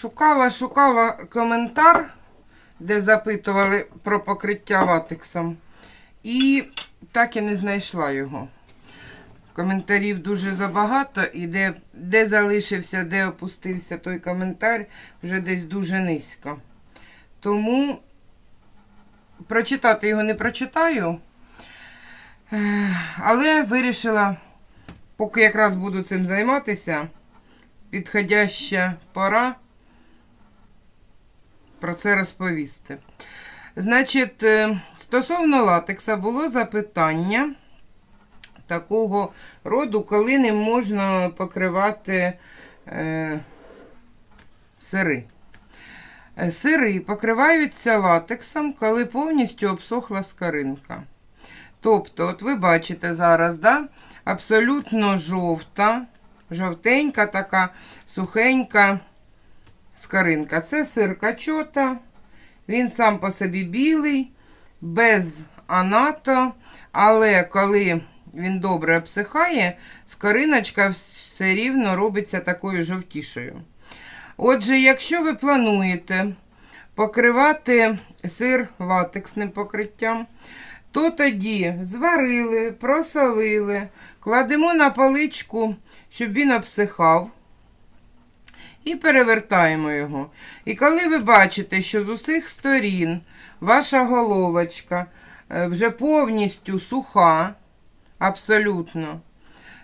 Шукала, шукала коментар, де запитували про покриття латексом. І так і не знайшла його. Коментарів дуже забагато, і де, де залишився, де опустився той коментар, вже десь дуже низько. Тому прочитати його не прочитаю. Е, Але вирішила, поки якраз буду цим займатися, підходяща пора про це розповісти. Значить, е, стосовно латекса було запитання такого роду, коли не можна покривати е, сири. Е, Сири покриваються латексом, коли повністю обсохла скаринка. Тобто, от ви бачите зараз, да, абсолютно жовта, жовтенька така, сухенька скаринка. Це сир качота. Він сам по собі білий, без анато, але коли він добре обсихає, скориночка все рівно робиться такою жовтішою. Отже, якщо ви плануєте покривати сир латексним покриттям, то тоді зварили, просолили, кладемо на паличку, щоб він обсихав. І перевертаємо його. І коли ви бачите, що з усіх сторін ваша головочка е, вже повністю суха, абсолютно,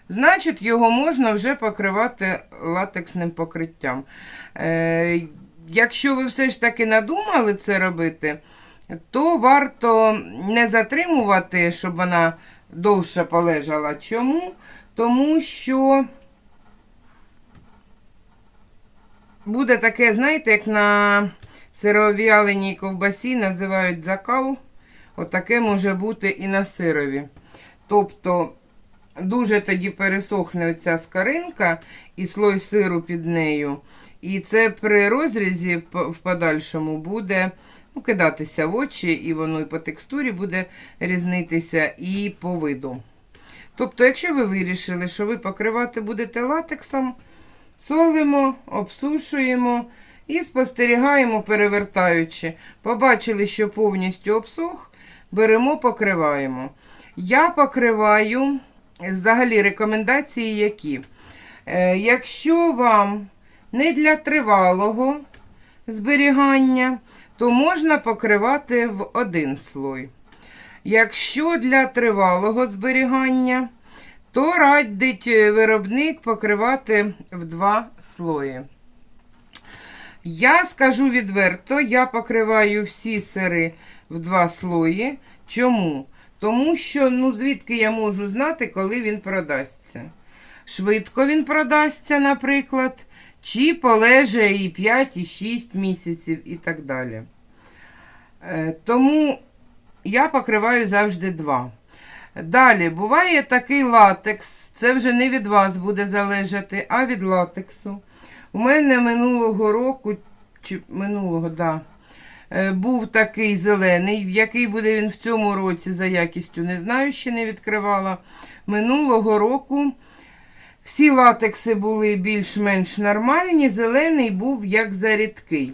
значить його можна вже покривати латексним покриттям. Е, Якщо ви все ж таки надумали це робити, то варто не затримувати, щоб вона довше полежала. Чому? Тому що. Буде таке, знаєте, як на сиров'яленій ковбасі називають закал. Отаке може бути і на сирові. Тобто дуже тоді пересохне оця скаринка і слой сиру під нею. І це при розрізі в подальшому буде ну, кидатися в очі, і воно і по текстурі буде різнитися, і по виду. Тобто, якщо ви вирішили, що ви покривати будете латексом, солимо, обсушуємо і спостерігаємо, перевертаючи. Побачили, що повністю обсох, беремо, покриваємо. Я покриваю взагалі рекомендації які. Е, якщо вам не для тривалого зберігання, то можна покривати в один слой. Якщо для тривалого зберігання, то радить е, виробник покривати в два слої. Я скажу відверто, я покриваю всі сири в два слої. Чому? Тому що, ну, звідки я можу знати, коли він продасться. Швидко він продасться, наприклад, чи полеже і 5, і 6 місяців, і так далі. Е, Тому я покриваю завжди два. Далі, буває такий латекс, це вже не від вас буде залежати, а від латексу. У мене минулого року, чи минулого, да, був такий зелений, який буде він в цьому році за якістю, не знаю, ще не відкривала. Минулого року всі латекси були більш-менш нормальні, зелений був як зарідкий.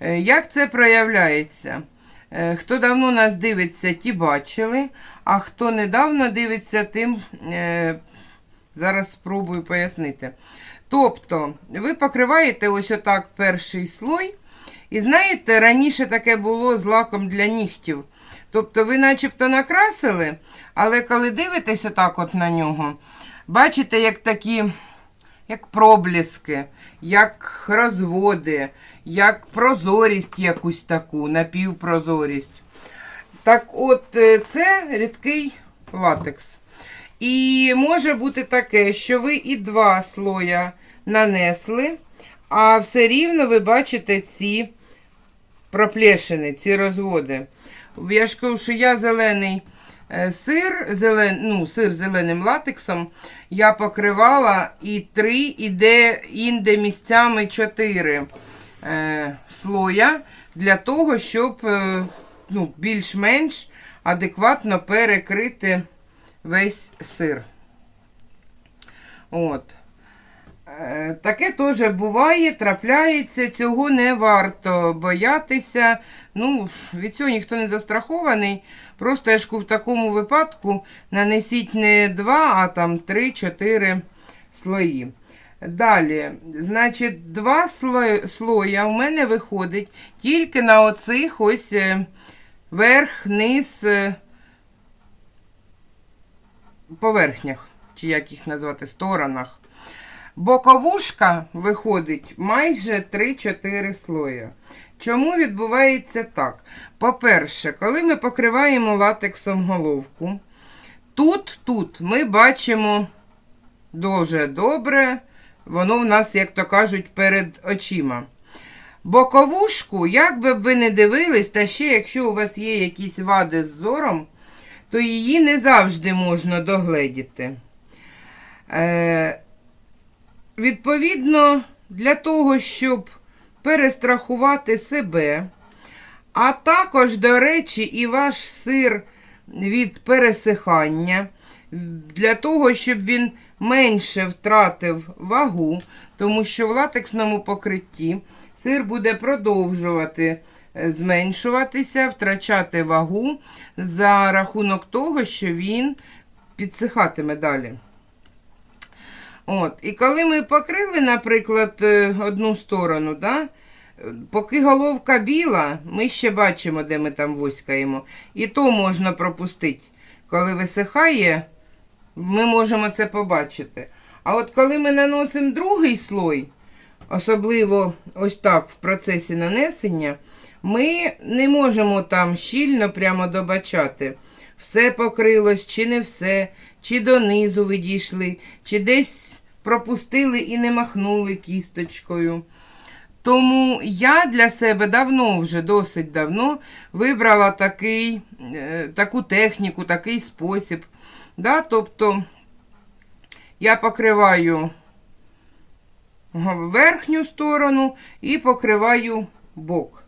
Е, Як це проявляється? Е, Хто давно нас дивиться, ті бачили, а хто недавно дивиться, тим е, зараз спробую пояснити. Тобто, ви покриваєте ось отак перший слой. І знаєте, раніше таке було з лаком для нігтів. Тобто, ви начебто накрасили, але коли дивитесь отак от на нього, бачите, як такі як пробліски, як розводи, як прозорість якусь таку, напівпрозорість. Так от, е, це рідкий латекс. І може бути таке, що ви і два слоя нанесли, а все рівно ви бачите ці проплешини, ці розводи. Я ж кажу, що я зелений е, сир, зелен, ну, сир зеленим латексом я покривала і три, і де інде місцями чотири е, слоя для того, щоб е, ну, більш-менш адекватно перекрити весь сир. От. Е, Таке теж буває, трапляється, цього не варто боятися. Ну, від цього ніхто не застрахований. Просто я ж в такому випадку нанесіть не 2, а там 3-4 слої. Далі, значить, два слоя в мене виходить тільки на оцих ось е, верх, низ, е, поверхнях, чи як їх назвати, сторонах. Боковушка виходить майже 3-4 слоя. Чому відбувається так? По-перше, коли ми покриваємо латексом головку, тут, тут ми бачимо дуже добре, воно в нас, як то кажуть, перед очима. Боковушку, як би ви не дивились, та ще якщо у вас є якісь вади з зором, то її не завжди можна догледіти. Е, Відповідно, для того, щоб перестрахувати себе, а також, до речі, і ваш сир від пересихання, для того, щоб він менше втратив вагу, тому що в латексному покритті сир буде продовжувати е, зменшуватися, втрачати вагу за рахунок того, що він підсихатиме далі. От. І коли ми покрили, наприклад, е, одну сторону, да, е, поки головка біла, ми ще бачимо, де ми там воськаємо. І то можна пропустити. Коли висихає, ми можемо це побачити. А от коли ми наносимо другий слой, особливо ось так в процесі нанесення, ми не можемо там щільно прямо добачати. Все покрилось, чи не все, чи донизу ви дійшли, чи десь пропустили і не махнули кісточкою. Тому я для себе давно, вже досить давно, вибрала такий, е, таку техніку, такий спосіб. Да? Тобто я покриваю верхню сторону і покриваю бок.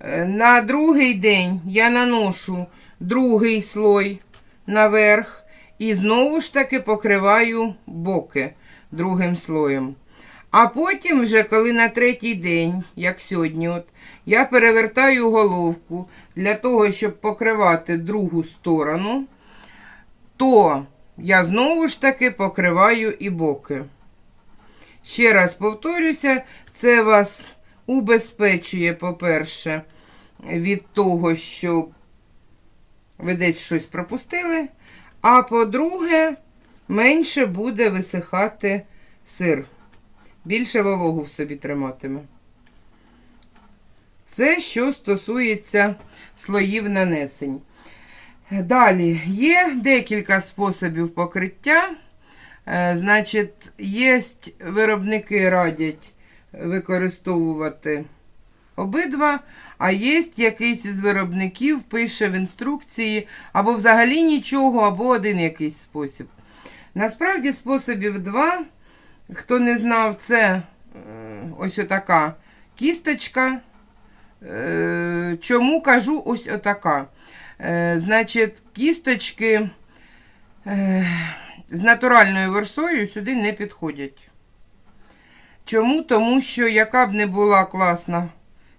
Е, На другий день я наношу другий слой наверх і знову ж таки покриваю боки другим слоєм. А потім, вже коли на третій день, як сьогодні, от, я перевертаю головку для того, щоб покривати другу сторону, то я знову ж таки покриваю і боки. Ще раз повторюся, це вас убезпечує, по-перше, від того, що ви десь щось пропустили. А по-друге, менше буде висихати сир. Більше вологу в собі триматиме. Це що стосується слоїв нанесень. Далі, є декілька способів покриття. Е, Значить, є виробники радять використовувати обидва, а є якийсь із виробників, пише в інструкції, або взагалі нічого, або один якийсь спосіб. Насправді, способів два. Хто не знав, це е, ось отака кісточка. Е, Чому кажу ось отака? Е, Значить, кісточки з натуральною версою сюди не підходять. Чому? Тому що, яка б не була класна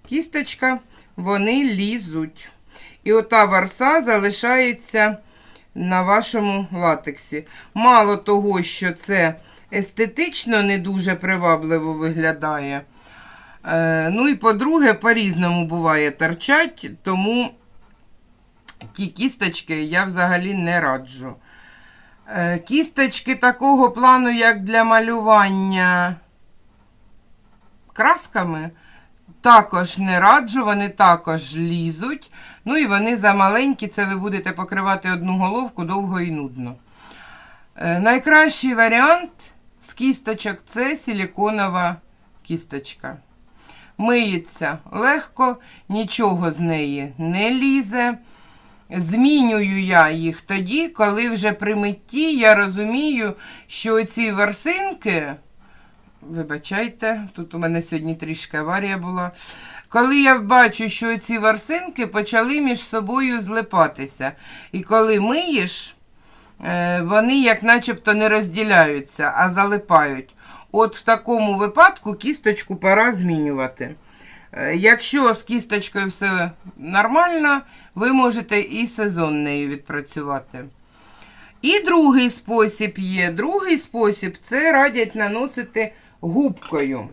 кісточка, вони лізуть. І ота варса залишається на вашому латексі. Мало того, що це естетично не дуже привабливо виглядає. Е, ну і по-друге, по-різному буває торчать, тому ті кісточки я взагалі не раджу. Е, кісточки такого плану, як для малювання красками, також не раджу, вони також лізуть. Ну і вони замаленькі, це ви будете покривати одну головку довго і нудно. Е, найкращий варіант з кісточок це силіконова кісточка. Миється легко, нічого з неї не лізе. Змінюю я їх тоді, коли вже при митті я розумію, що ці ворсинки Вибачайте, тут у мене сьогодні трішки аварія була. Коли я бачу, що ці ворсинки почали між собою злипатися. І коли миєш, е, вони як начебто не розділяються, а залипають. От в такому випадку кісточку пора змінювати. Е, Якщо з кісточкою все нормально, ви можете і сезон нею відпрацювати. І другий спосіб є. Другий спосіб це радять наносити губкою.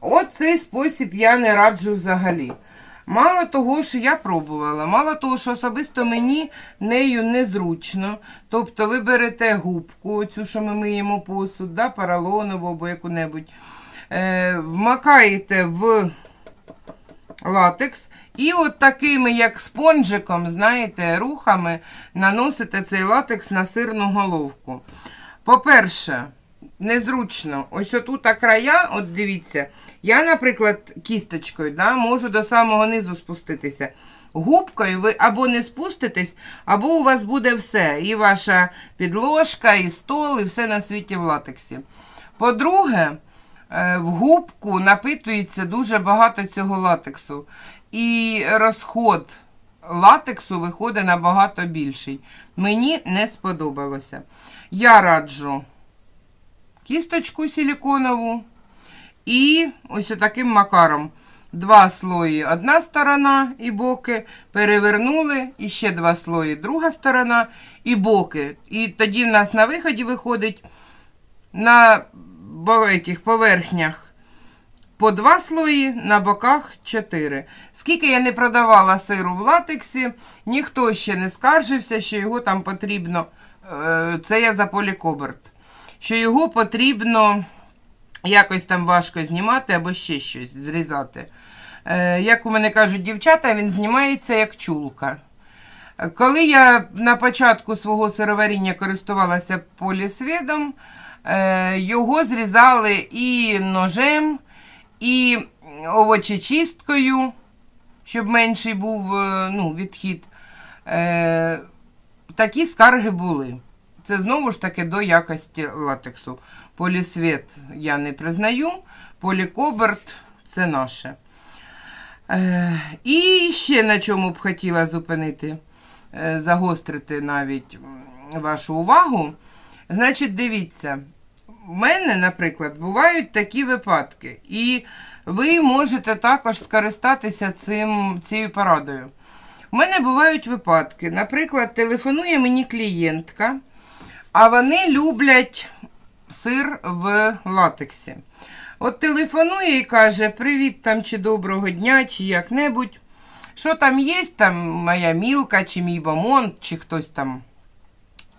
От цей спосіб я не раджу взагалі. Мало того, що я пробувала, мало того, що особисто мені нею незручно. Тобто ви берете губку, цю, що ми миємо посуд, да, поролонову або яку-небудь, е, вмакаєте в латекс і от такими, як спонжиком, знаєте, рухами наносите цей латекс на сирну головку. По-перше, незручно. Ось отут края, от дивіться, я, наприклад, кісточкою да, можу до самого низу спуститися. Губкою ви або не спуститесь, або у вас буде все. І ваша підложка, і стол, і все на світі в латексі. По-друге, е, в губку напитується дуже багато цього латексу. І розход латексу виходить набагато більший. Мені не сподобалося. Я раджу кісточку силіконову і ось таким макаром. Два слої одна сторона і боки, перевернули, і ще два слої друга сторона і боки. І тоді в нас на виході виходить на великих поверхнях по два слої, на боках чотири. Скільки я не продавала сиру в латексі, ніхто ще не скаржився, що його там потрібно. е, Це я за полікоберт. Що його потрібно якось там важко знімати або ще щось зрізати. Е, Як у мене кажуть дівчата, він знімається як чулка. Коли я на початку свого сироваріння користувалася полісвідом, е, його зрізали і ножем, і овочечисткою, щоб менший був е, ну, відхід. Такі скарги були. Це знову ж таки до якості латексу. Полісвіт я не признаю, полікоберт це наше. Е, і ще на чому б хотіла зупинити, е, загострити навіть вашу увагу. Значить, дивіться, в мене, наприклад, бувають такі випадки, і ви можете також скористатися цим, цією порадою. У мене бувають випадки, наприклад, телефонує мені клієнтка, а вони люблять сир в латексі. От телефонує і каже: Привіт там, чи доброго дня, чи як-небудь. Що там є, там моя мілка, чи мій бомонд, чи хтось там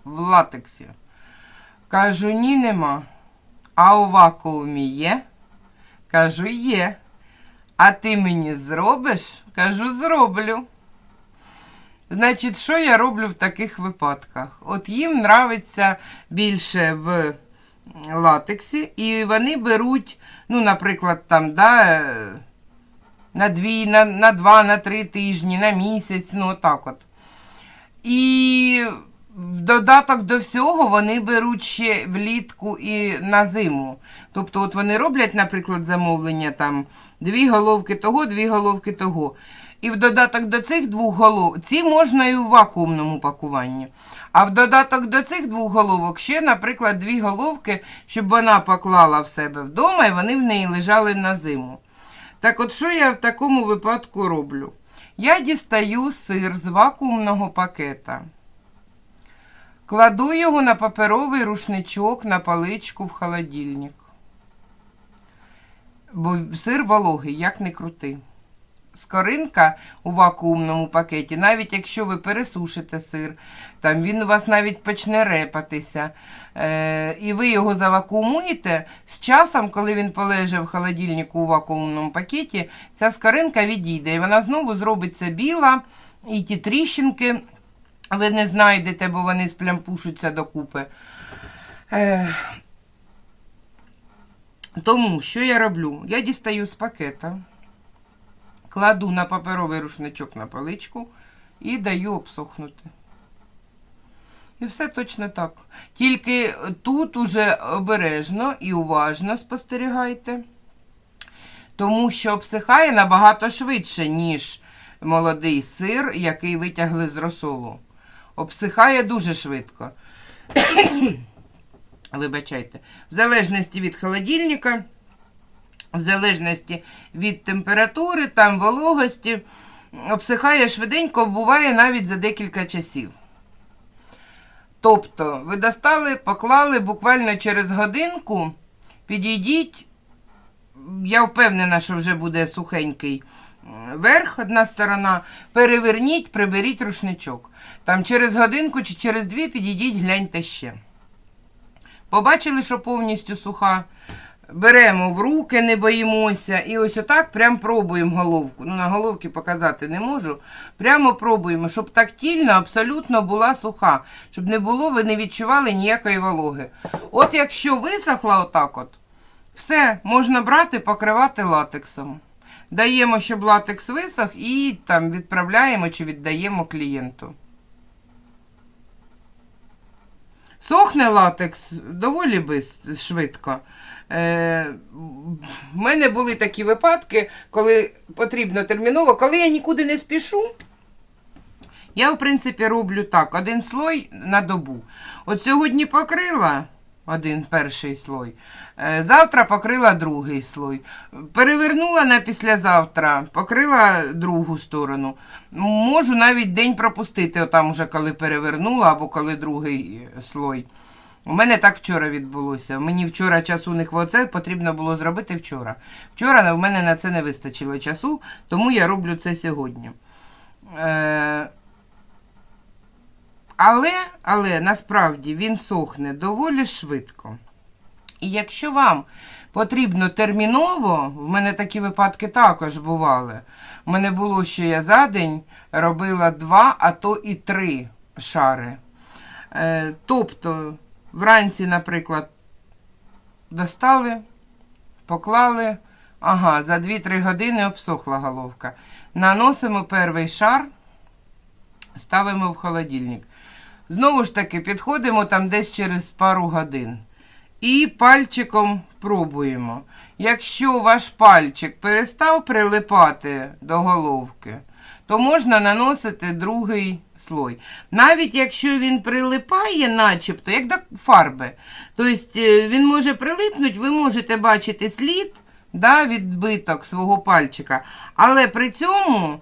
в латексі. Кажу, ні, нема. А у вакуумі є? Кажу, є. А ти мені зробиш? Кажу, зроблю. Значить, що я роблю в таких випадках? От їм нравиться більше в латексі, і вони беруть, ну, наприклад, там, да, на дві, на, на два, на три тижні, на місяць, ну, отак от. І в додаток до всього вони беруть ще влітку і на зиму. Тобто, от вони роблять, наприклад, замовлення там дві головки того, дві головки того. І в додаток до цих двох голов, ці можна і в вакуумному пакуванні. А в додаток до цих двох головок ще, наприклад, дві головки, щоб вона поклала в себе вдома і вони в неї лежали на зиму. Так от що я в такому випадку роблю? Я дістаю сир з вакуумного пакета. Кладу його на паперовий рушничок на паличку в холодильник. Бо сир вологий, як не крути. Скоринка у вакуумному пакеті, навіть якщо ви пересушите сир, там він у вас навіть почне репатися, е, і ви його завакуумуєте, з часом, коли він полеже в холодильнику у вакуумному пакеті, ця скоринка відійде, і вона знову зробиться біла, і ті тріщинки ви не знайдете, бо вони сплямпушуться докупи. Е, тому що я роблю? Я дістаю з пакета, кладу на паперовий рушничок на паличку і даю обсохнути. І все точно так. Тільки тут уже обережно і уважно спостерігайте, тому що обсихає набагато швидше, ніж молодий сир, який витягли з розсолу. Обсихає дуже швидко. Вибачайте. В залежності від холодильника, в залежності від температури, там вологості, обсихає швиденько, буває навіть за декілька часів. Тобто, ви достали, поклали буквально через годинку, підійдіть. Я впевнена, що вже буде сухенький верх, одна сторона. Переверніть, приберіть рушничок. Там через годинку чи через дві підійдіть, гляньте ще. Побачили, що повністю суха. Беремо в руки, не боїмося. І ось отак прям пробуємо головку. Ну, на головці показати не можу. Прямо пробуємо, щоб тактильно абсолютно була суха. Щоб не було, ви не відчували ніякої вологи. От якщо висохла отак от, все, можна брати, покривати латексом. Даємо, щоб латекс висох, і там відправляємо чи віддаємо клієнту. Сохне латекс доволі бис- швидко. Е, в мене були такі випадки, коли потрібно терміново, коли я нікуди не спішу. Я, в принципі, роблю так: один слой на добу. От сьогодні покрила один перший слой, е, завтра покрила другий слой. Перевернула на післязавтра, покрила другу сторону. Можу навіть день пропустити, отам уже коли перевернула або коли другий е, слой. У мене так вчора відбулося. Мені вчора часу не хватило. Це потрібно було зробити вчора. Вчора в мене на це не вистачило часу, тому я роблю це сьогодні. Е, але, але насправді він сохне доволі швидко. І якщо вам потрібно терміново, в мене такі випадки також бували. У мене було, що я за день робила два, а то і три шари. Е, тобто, вранці, наприклад, достали, поклали, ага, за 2-3 години обсохла головка. Наносимо перший шар, ставимо в холодильник. Знову ж таки, підходимо там десь через пару годин. І пальчиком пробуємо. Якщо ваш пальчик перестав прилипати до головки, то можна наносити другий слой. Навіть якщо він прилипає, начебто, як до фарби, тобто е, він може прилипнути, ви можете бачити слід да, відбиток свого пальчика. Але при цьому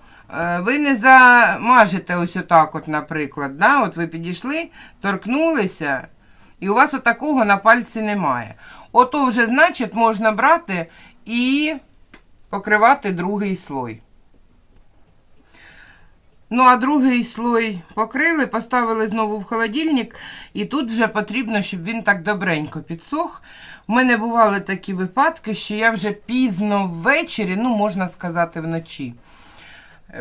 ви не замажете ось отак, от, наприклад. Да? От ви підійшли, торкнулися, і у вас отакого на пальці немає. Ото вже, значить, можна брати і покривати другий слой. Ну, а другий слой покрили, поставили знову в холодильник, і тут вже потрібно, щоб він так добренько підсох. У мене бували такі випадки, що я вже пізно ввечері, ну, можна сказати, вночі,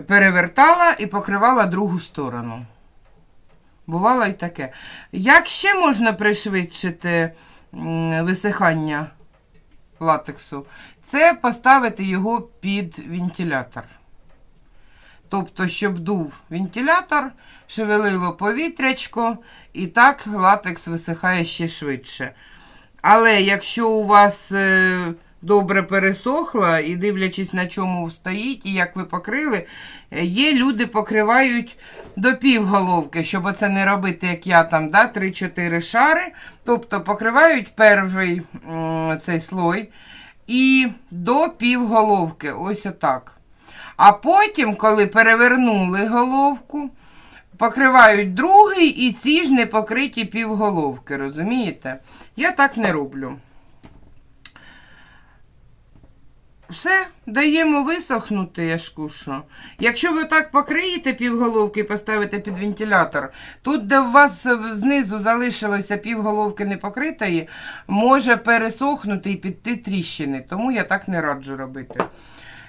перевертала і покривала другу сторону. Бувало і таке. Як ще можна пришвидшити висихання латексу? Це поставити його під вентилятор. Тобто, щоб дув вентилятор, шевелило повітрячко, і так латекс висихає ще швидше. Але якщо у вас е, добре пересохло, і дивлячись на чому стоїть, і як ви покрили, е, є люди покривають до півголовки, щоб оце не робити, як я там, да, 3-4 шари. Тобто покривають перший цей слой і до півголовки. Ось отак. А потім, коли перевернули головку, покривають другий і ці ж не покриті півголовки, розумієте? Я так не роблю. Все, даємо висохнути, я ж кушу. Якщо ви так покриєте півголовки і поставите під вентилятор, тут, де у вас знизу залишилося півголовки непокритої, може пересохнути і піти тріщини. Тому я так не раджу робити.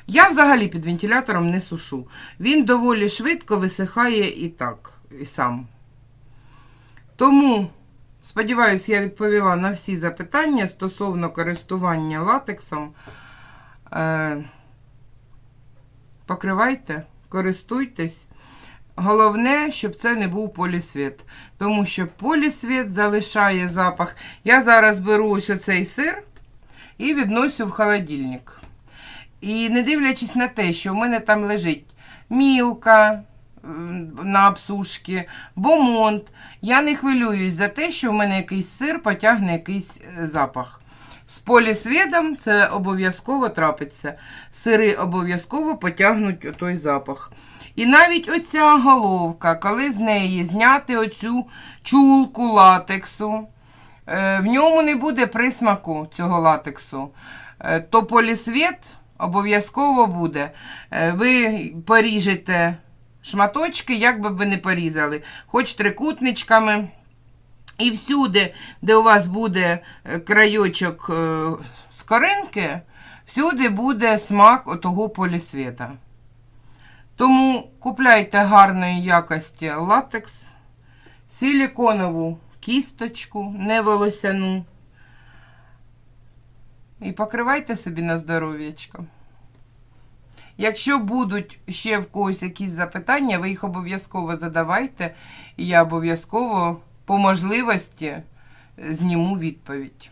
Я взагалі під вентилятором не сушу. Він доволі швидко висихає і так, і сам. Тому, сподіваюся, я відповіла на всі запитання стосовно користування латексом. Е, покривайте, користуйтесь. головне, щоб це не був полісвіт. Тому що полісвіт залишає запах. Я зараз беру ось оцей сир і відносю в холодильник. І не дивлячись на те, що в мене там лежить мілка на обсушки, бомонт, я не хвилююсь за те, що в мене якийсь сир потягне якийсь е, запах. З полісвідом це обов'язково трапиться. Сири обов'язково потягнуть той запах. І навіть оця головка, коли з неї зняти оцю чулку латексу, е, в ньому не буде присмаку цього латексу, е, то полісвіт обов'язково буде. Е, Ви поріжете шматочки, як би ви не порізали, хоч трикутничками. І всюди, де у вас буде е, крайочок е, скоринки, всюди буде смак отого полісвіта. Тому купляйте гарної якості латекс, силіконову кісточку, не волосяну. І покривайте собі на здоров'ячко. Якщо будуть ще в когось якісь запитання, ви їх обов'язково задавайте, і я обов'язково по можливості зніму відповідь.